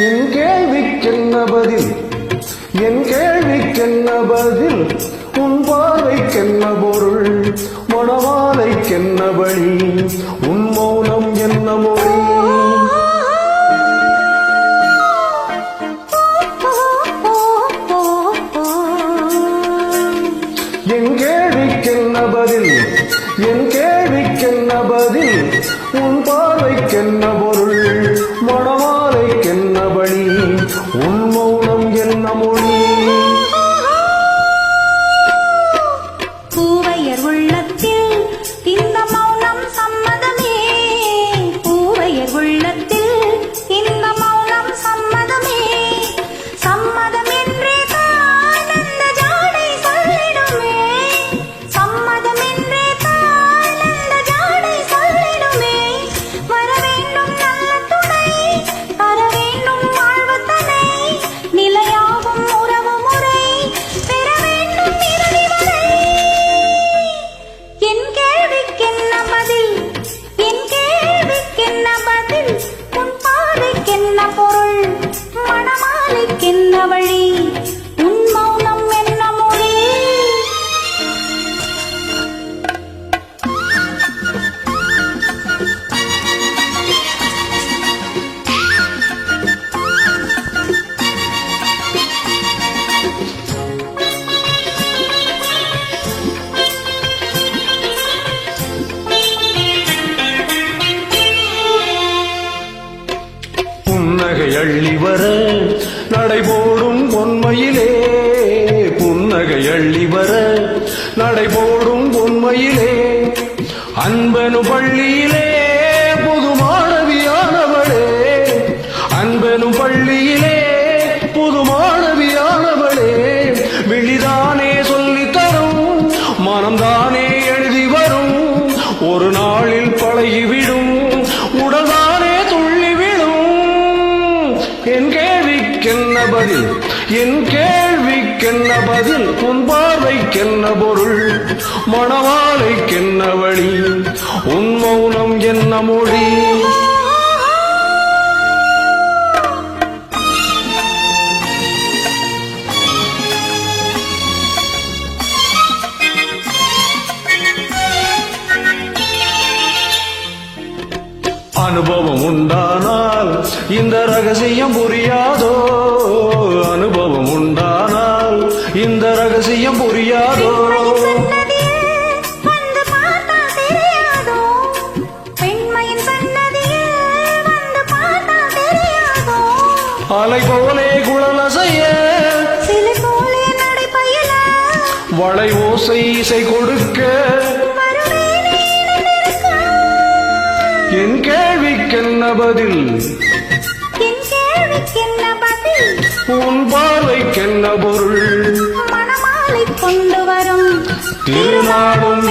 என் கேள்விக்கென்ன பதில்? என் கேள்விக்கென்ன பதில்? உன் பார்வைக்கென்ன பொருள்? மனவாலைக்கென்ன வழி? உன் மௌனம் என்ன மொழி என் கேள்விக்கென்ன பதில் உன் பார்வைக்கென்ன பொருள் மணமாலைக்கென்ன பணி உன் மௌனம் என்ன மொழி? பூவையர் உள்ளத்தில் புன்னகை அள்ளி வர நடைபோடும் பொன்மையிலே புன்னகை அள்ளி வர நடைபோடும் பொன்மையிலே. அன்பனு பள்ளியிலே புது மாணவியானவளே. அன்பனு பள்ளியிலே புது மாணவியானவளே. விழிதானே சொல்லித்தரும் மனம்தானே எழுதி வரும். ஒரு நாளில் பழகிவிடும் என் கேள்விக்கென்ன பதில்? என் கேள்விக்கென்ன பதில்? உன் பார்வைக்கென்ன பொருள்? மணவாளைக்கென்ன வழி? உன் மௌனம் என்ன மொழி? அனுபவம் உண்டானால் இந்த ரகசியம் புரியாதோ? அனுபவம் உண்டானால் இந்த ரகசியம் புரியாதோ? அலை போலே குழலசைய வளை ஓசை இசை கொடுக்க கேள்விக்கென்ன பதில்? உன் பார்வைக்கென்ன பொருள்? மணமாலை கொண்டு வரும். திருநாளும்